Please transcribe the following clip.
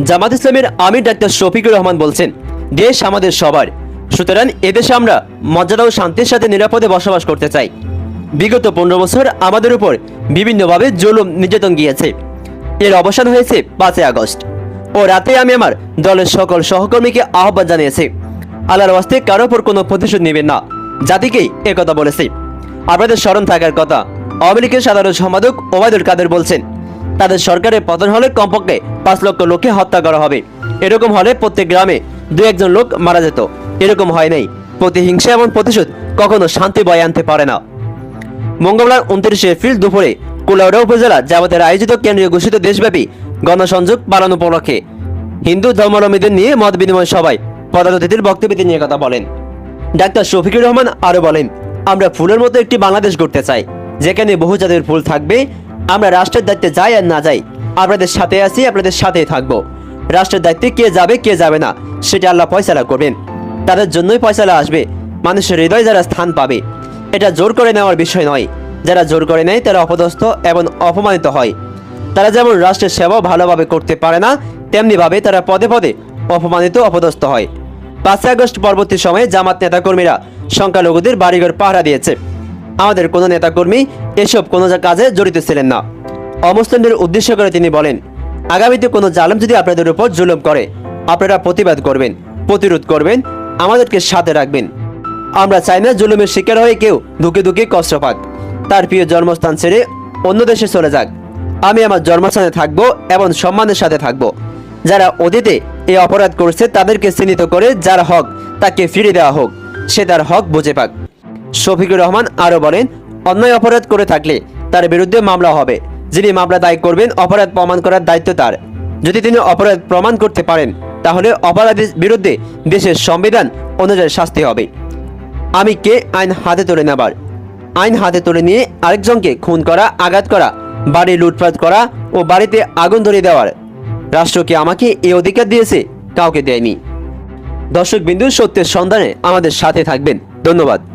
জামাত ইসলামের আমির ডাক্তার শফিকুর রহমান বলছেন, দেশ আমাদের সবার। সুতরাং এদেশে আমরা মর্যাদা ও শান্তির সাথে নিরাপদে বসবাস করতে চাই। বিগত পনেরো বছর আমাদের উপর বিভিন্নভাবে জুলুম নির্যাতন গিয়েছে। এর অবসান হয়েছে পাঁচই আগস্ট। ও রাতে আমি আমার দলের সকল সহকর্মীকে আহ্বান জানিয়েছি। আল্লাহর ওয়াস্তে কারও ওপর কোনো প্রতিশোধ নেবেন না। জাতিকেই একথা বলেছি। আপনাদের স্মরণ থাকার কথা, আওয়ামী লীগের সাধারণ সম্পাদক ওবায়দুল কাদের বলছেন তাদের সরকারের পতন হলে কমপক্ষে পাঁচ লক্ষ লোককে হত্যা করা হবে। এরকম হলে প্রত্যেক গ্রামে দু একজন লোক মারা যেত। এরকম হয় নাই। প্রতিহিংসা এবং প্রতিশোধ কখনো শান্তি বয়ে আনতে পারে না। মঙ্গলবার উনত্রিশে এপ্রিল দুপুরে কুলাউড়া উপজেলা জামাতের আয়োজিত কেন্দ্রীয় ঘোষিত দেশব্যাপী গণসংযোগ বাড়ানো উপলক্ষে হিন্দু ধর্মাবলম্বীদের নিয়ে মত বিনিময় সভায় প্রধান অতিথির বক্তব্যে তিনি কথা বলেন। ডাক্তার শফিকুর রহমান আরও বলেন, আমরা ফুলের মতো একটি বাংলাদেশ গড়তে চাই, যেখানে বহু জাতের ফুল থাকবে আমরা রাষ্ট্রের দায়িত্বে যাই আর না যাই, আপনাদের সাথে আছি, আপনাদের সাথেই থাকব। রাষ্ট্রের দায়িত্বে কে যাবে কে যাবে না, সেটা আল্লাহ ফয়সালা করবেন। তাদের জন্যই ফয়সালা আসবে। মানুষের হৃদয় যারা স্থান পাবে, এটা জোর করে নেওয়ার বিষয় নয়। যারা জোর করে নেয়, তারা অপদস্থ এবং অপমানিত হয়। তারা যেমন রাষ্ট্রের সেবা ভালোভাবে করতে পারে না, তেমনিভাবে তারা পদে পদে অপমানিত, অপদস্থ হয়। পাঁচই আগস্ট পরবর্তী সময়ে জামাত নেতাকর্মীরা সংখ্যালঘুদের বাড়িঘর পাহারা দিয়েছে। আমাদের কোনো নেতাকর্মী এসব কোনো কাজে জড়িত ছিলেন না। অমুসলিমদের উদ্দেশ্য করে তিনি বলেন, আগামীতে কোনো জালেম যদি আপনাদের উপর জুলুম করে, আপনারা প্রতিবাদ করবেন, প্রতিরোধ করবেন, আমাদেরকে সাথে রাখবেন। আমরা চাই না জুলুমের শিকার হয়ে কেউ ধুকে ধুকে কষ্ট পাক। তার প্রিয় জন্মস্থান ছেড়ে অন্য দেশে চলে যাক। আমি আমার জন্মস্থানে থাকব এবং সম্মানের সাথে থাকব। যারা অতীতে এই অপরাধ করছে তাদেরকে চিহ্নিত করে যার হক তাকে ফিরিয়ে দেওয়া হোক, সে তার হক বুঝে পাক। শফিকুর রহমান আরও বলেন, অন্যায় অপরাধ করে থাকলে তার বিরুদ্ধে মামলা হবে। যিনি মামলা দায় করবেন, অপরাধ প্রমাণ করার দায়িত্ব তার। যদি তিনি অপরাধ প্রমাণ করতে পারেন, তাহলে অপরাধীর বিরুদ্ধে দেশের সংবিধান অনুযায়ী শাস্তি হবে। আমি কে? আইন হাতে তুলে নেবার। আইন হাতে তুলে নিয়ে আরেকজনকে খুন করা, আঘাত করা, বাড়ি লুটপাট করা ও বাড়িতে আগুন ধরিয়ে দেওয়ার। রাষ্ট্রকে আমাকে এ অধিকার দিয়েছে? কাউকে দেয়নি। দর্শক বিন্দু সত্যের সন্ধানে আমাদের সাথে থাকবেন। ধন্যবাদ।